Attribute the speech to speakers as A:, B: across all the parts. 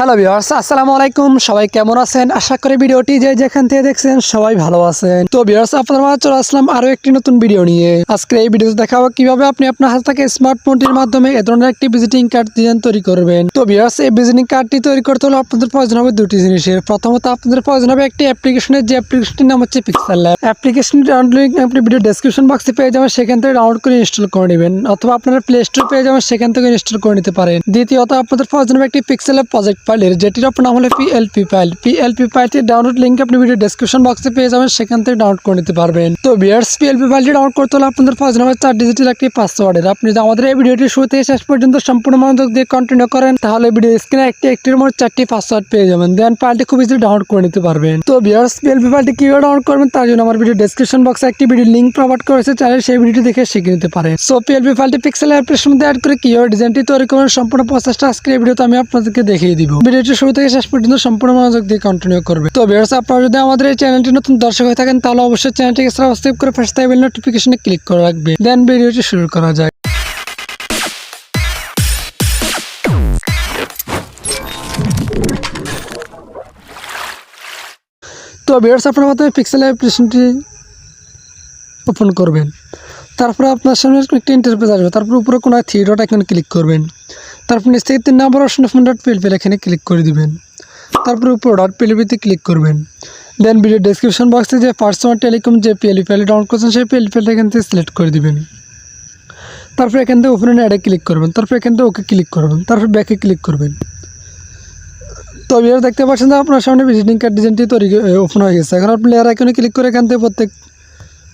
A: Hello viewers আসসালামু আলাইকুম। সবাই কেমন আছেন? আশা করি ভিডিওটি যে যেখান থেকে দেখছেন সবাই ভালো আছেন। তো ভিউয়ার্স আপনার মাঝে চলে আসলাম আরও একটি নতুন ভিডিও নিয়ে। আজকে এই ভিডিওতে দেখাবো কীভাবে আপনি আপনার হাত থেকে স্মার্টফোনটির মাধ্যমে এ ধরনের একটি ভিজিটিং কার্ড ডিজাইন তৈরি করবেন। তো ভিউয়ার্স এই ভিজিটিং কার্ডটি তৈরি করতে হলে আপনাদের প্রয়োজন হবে দুটি জিনিসের। প্রথমত আপনাদের প্রয়োজন হবে একটি অ্যাপ্লিকেশনের যে অ্যাপ্লিকেশনটির নাম হচ্ছে পিক্সেল ল্যাব অ্যাপ্লিকেশনটি ডাউনলোড আপনি ভিডিও ডেসক্রিপশন বক্সে পেয়ে যাবেন, সেখান থেকে ডাউনলোড করে ইনস্টল করে নেবেন। অথবা আপনারা প্লে স্টোর পেয়ে যাবেন, সেখান থেকে ইনস্টল করে নিতে পারেন। দ্বিতীয়ত, আপনাদের প্রয়োজন হবে একটি পিক্সেল প্রজেক্ট ফাইলের যেটির আপনার নাম হলো পিএলপি ফাইল পিএলপি ফাইলটির ডাউনলোড লিঙ্ক আপনি ভিডিও ডেসক্রিপশন বক্সে পেয়ে যাবেন, সেখান থেকে ডাউনলোড করে নিতে পারবেন। তো বিয়ার্স পিএলপি ফাইলটি ডাউনলোড করতে হলে আপনাদের প্রয়োজন হবে চার ডিজিটাল একটি পাসওয়ার্ডের আপনি যদি আমাদের এই ভিডিওটি শুরু থেকে শেষ পর্যন্ত সম্পূর্ণ মনোযোগ দিয়ে কন্টিনিউ করেন, তাহলে ভিডিও স্ক্রিনে একটি একটির মধ্যে চারটি পাসওয়ার্ড পেয়ে যাবেন। দেন ফাইলটি খুব ইজিলি ডাউনলোড করে নিতে পারবেন। তো বিয়ার্স পিএলপি ফাইলটি কীভাবে ডাউনলোড করবেন, তার জন্য আমার ভিডিও ডেসক্রিপশন বক্সে একটি ভিডিও লিঙ্ক প্রোভাইড করেছে, চাইলে সেই ভিডিওটি দেখে শিখে নিতে পারেন সো পিএলপি ফাইলটি পিক্সেল অ্যাপ্লিকেশন মধ্যে অ্যাড করে কীভাবে ডিজাইনটি তৈরি করবেন, সম্পূর্ণ প্রসেসটা আজকের এই ভিডিওতে আমি আপনাদেরকে দেখিয়ে দিব। ভিডিওটি শুরু থেকে শেষ পর্যন্ত সম্পূর্ণ মনোযোগ দিয়ে কন্টিনিউ করবে। তো ভিউয়ার্স আপনারা যদি আমাদের এই চ্যানেলটি নতুন দর্শক হয়ে থাকেন, তাহলে অবশ্যই চ্যানেলটিকে সাবস্ক্রাইব করে ফার্স্ট টাইম নোটিফিকেশনে ক্লিক করে রাখবে দেন ভিডিওটি শুরু করা যায়। তো ভিউয়ার্স আপনার মাধ্যমে পিক্সেল অ্যাপ্লিকেশনটি ওপেন করবেন। তারপরে আপনার সামনে একটি ইন্টারফেস আসবে। তারপর উপরে কোনো থ্রি ডট এখানে ক্লিক করবেন। তারপর নিচ থেকে তিন নম্বর অপশন ফোন ডট পিএলপিএল এখানে ক্লিক করে দিবেন। তারপরে উপর ডট পিএলপিতে ক্লিক করবেন। দেন ভিডিও ডেসক্রিপশন বক্সে যে পার্সোনাল টেলিকম যে পিএলপিএল ডাউনলোড করছেন, সেই পিএলপিএলটা এখান থেকে সিলেক্ট করে দিবেন। তারপর এখান থেকে ওপেন অ্যাডে ক্লিক করবেন। তারপর এখান থেকে ওকে ক্লিক করবেন। তারপর ব্যাকে ক্লিক করবেন। তো এবার দেখতে পাচ্ছেন যে আপনার সামনে ভিজিটিং কার্ড ডিজাইনটি তৈরি ওপেন হয়ে গেছে। এখন আপনি লেয়ার আইকনে ক্লিক করে এখান থেকে প্রত্যেক,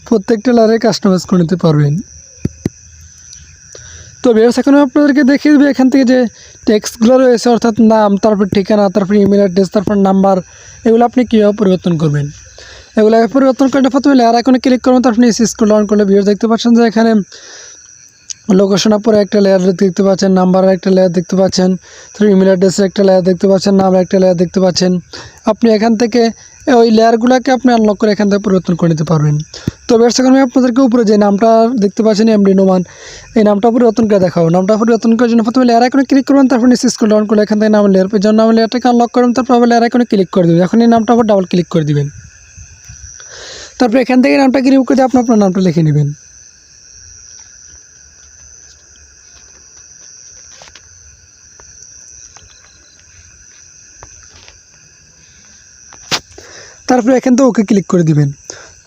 A: প্রত্যেকটা লেয়ারে কাস্টমাইজ করে নিতে পারবেন। তো ব্যবসা এখন আপনাদেরকে দেখিয়ে দেবে এখান থেকে যে টেক্সটগুলো রয়েছে, অর্থাৎ নাম, তারপর ঠিকানা, তারপর ইমেল অ্যাড্রেস তারপর নাম্বার এগুলো আপনি কীভাবে পরিবর্তন করবেন? এগুলো পরিবর্তন করলে প্রথমে লেয়ার আইকনে ক্লিক করবেন তারপর নিচে স্ক্রল ডাউন করলে ভিডিও দেখতে পাচ্ছেন যে এখানে লোকেশনের পরে একটা লেয়ার দেখতে পাচ্ছেন নাম্বারের একটা লেয়ার দেখতে পাচ্ছেন, তারপর ইমেল অ্যাড্রেসের একটা লেয়ার দেখতে পাচ্ছেন নামের একটা লেয়ার দেখতে পাচ্ছেন। আপনি এখান থেকে ওই লেয়ারগুলোকে আপনি আনলক করে এখান থেকে পরিবর্তন করে নিতে পারবেন। তো ব্যবসা আমি আপনাদেরকে উপরে যে নামটা দেখতে পাচ্ছেন এমডি নোমান এই নামটা পরিবর্তন করে দেখাবো নামটা পরিবর্তন করার জন্য প্রথমে লেয়ার আইকনে ক্লিক করবেন, তারপর নিচে স্কুল ডাউন করলে এখান থেকে নাম লেয়ার পেয়ে নাম লেয়ারটাকে আনলক করবেন, তারপর আবার লেয়ার আইকনে ক্লিক করে দেবেন। এখন এই নামটা আবার ডাবল ক্লিক করে দিবেন। তারপর এখান থেকে নামটা রিমুভ করে আপনি আপনার নামটা লিখে নেবেন। তারপরে এখান থেকে ওকে ক্লিক করে দিবেন।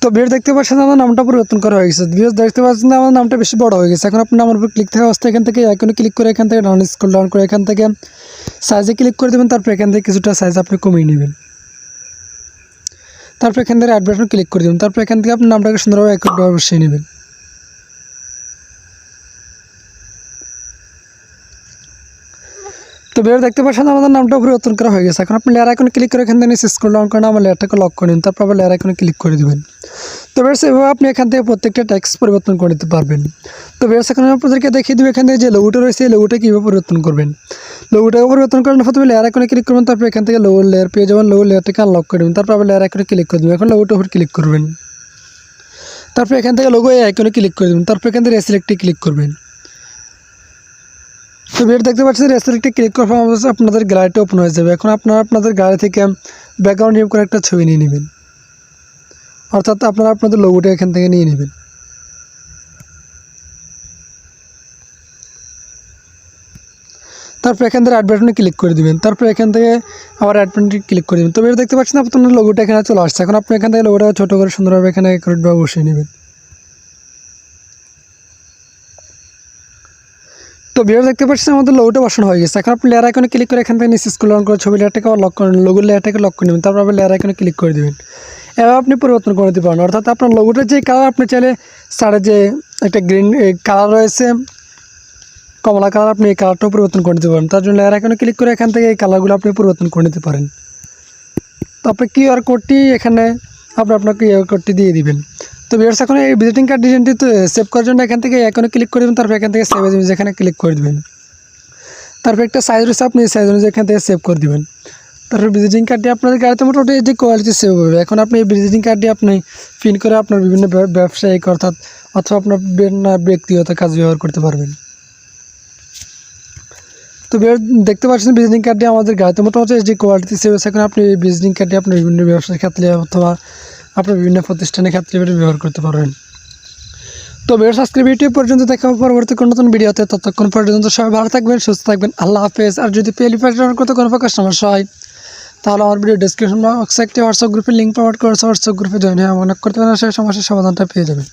A: তো ভিডিও দেখতে পাচ্ছেন আমার নামটা পরিবর্তন করা হয়ে গেছে। ভিডিও দেখতে পাচ্ছেন আমার নামটা বেশি বড় হয়ে গেছে। এখন আপনি নামের উপর ক্লিক থাকা অবস্থা এখান থেকে আইকনে ক্লিক করে এখান থেকে ডাউন স্কুল ডাউন করে এখান থেকে সাইজে ক্লিক করে দেবেন, তারপর এখান থেকে কিছুটা সাইজ আপনি কমিয়ে নেবেন। তারপর এখান থেকে অ্যাড বাটন ক্লিক করে দেবেন। তারপর এখান থেকে আপনি নামটাকে সুন্দরভাবে একটু বসিয়ে নেবেন। তো বের দেখতে পাচ্ছেন, আমাদের নামটা পরিবর্তন করা হয়ে গেছে। এখন আপনি লেয়ার আইকনে ক্লিক করে এখান থেকে নিচে স্ক্রল ডাউন করে আমার লেয়ারটাকে লক করে নিন, তারপর আবার লেয়ার আইকনে ক্লিক করে দেবেন। তো বের সেভাবে আপনি এখান থেকে প্রত্যেকটা ট্যাক্স পরিবর্তন করে নিতে পারবেন। তো বের এখন আপনাদেরকে দেখিয়ে দেবো এখান থেকে যে লোগোটা রয়েছে, এই লোগোটা কীভাবে পরিবর্তন করবেন। লোগোটাকে পরিবর্তন করার প্রথমে লেয়ার আইকনে ক্লিক করবেন, তারপর এখান থেকে লোগোর লেয়ার পেয়ে যাবেন লোগোর লেয়ারটাকে আনলক করে দেবেন, তারপর আবার লেয়ার আইকনে ক্লিক করে দেবেন। এখন লোগোটার উপর ক্লিক করবেন। তারপর এখান থেকে লোগো এই আইকনে ক্লিক করে দেবেন, তারপর এখান থেকে রেসিলেক্টে ক্লিক করবেন। তো ভিডিও দেখতে পাচ্ছেন রেসিলেক্টে ক্লিক করার পর আপনাদের গ্যালারিটা ওপেন হয়ে যাবে। এখন আপনারা আপনাদের গ্যালারি থেকে ব্যাকগ্রাউন্ড রিমুভ করে একটা ছবি নিয়ে নেবেন। অর্থাৎ আপনারা আপনাদের লোগোটা এখান থেকে নিয়ে নেবেন। তারপর এখান থেকে অ্যাড বাটনে ক্লিক করে দিবেন। তারপর এখান থেকে আবার অ্যাড ক্লিক করে দেবেন। তো ভিডিও দেখতে পাচ্ছেন আপনার লোগোটা এখানে চলে আসছে। এখন আপনি এখান থেকে লোগোটা ছোটো করে সুন্দরভাবে এখানে বসিয়ে নেবেন। তো ভিডিও দেখতে পাচ্ছেন আমাদের লোগোটা বসানো হয়ে গেছে। এখন আপনি লেয়ার ক্লিক করে এখান থেকে নিচে স্কুল অন করে ছবি লেয়ারটাকে লক করে লোগো লেয়ারটাকে লক করে নেবেন, তারপর আবার লেয়ার আইকনে ক্লিক করে দেবেন। এবার আপনি পরিবর্তন করে দিতে পারেন। অর্থাৎ আপনার লোগোটার যে কালার আপনি চাইলে সাড়ে যে একটা গ্রিন কালার রয়েছে, কমলা কালার আপনি এই কালারটাও পরিবর্তন করে দিতে পারেন। তার জন্য লেয়ার আইকনে ক্লিক করে এখান থেকে এই কালারগুলো আপনি পরিবর্তন করে নিতে পারেন। তারপরে কিউআর কোডটি এখানে আপনি আপনার কিউআর কোডটি দিয়ে দিবেন। তো বিয়ার্স এখন এই ভিজিটিং কার্ড ডিজাইনটি সেভ করার জন্য এখান থেকে এখানে ক্লিক করে দেবেন, তারপর এখান থেকে সেভ এজ এখানে ক্লিক করে দেবেন। তারপর একটা সাইজ রয়েছে, আপনি সাইজ অনুযায়ী এখান থেকে সেভ করে দেবেন। তারপর ভিজিটিং কার্ডটি আপনাদের গাড়িতে মোটামুটি যে কোয়ালিটি সেভ হবে। এখন আপনি এই ভিজিটিং কার্ডটি আপনি প্রিন্ট করে আপনার বিভিন্ন ব্যব- ব্যবসায়িক অর্থাৎ, অথবা আপনার ব্যক্তিগত কাজ ব্যবহার করতে পারবেন। তো দেখতে পাচ্ছেন ভিজিটিং কার্ডটি আমাদের গাড়িতে মোটামুটি যে কোয়ালিটি সেভ এখন আপনি এই ভিজিটিং কার্ডটি আপনার বিভিন্ন ব্যবসার ক্ষেত্রে অথবা আপনার বিভিন্ন প্রতিষ্ঠানের ক্ষেত্রে ব্যবহার করতে পারবেন। তো বের সাবস্ক্রাইব ইউটিউব পর্যন্ত। দেখা পরবর্তী কোনো নতুন ভিডিওতে ততক্ষণ পর্যন্ত সবাই ভালো থাকবেন, সুস্থ থাকবেন। আল্লাহ হাফেজ। আর যদি পেলি পাঠানোর করতে কোনো প্রকার সমস্যা হয়, তাহলে আমার ভিডিও ডিসক্রিপশন বক্সে একটি হোয়াটসঅ্যাপ গ্রুপের লিঙ্ক প্রোভাইড করেছে হোয়াটসঅ্যাপ গ্রুপে জয়েন হয়ে মনে করতে পারেন। সেই সমস্যার সমাধানটা পেয়ে যাবেন।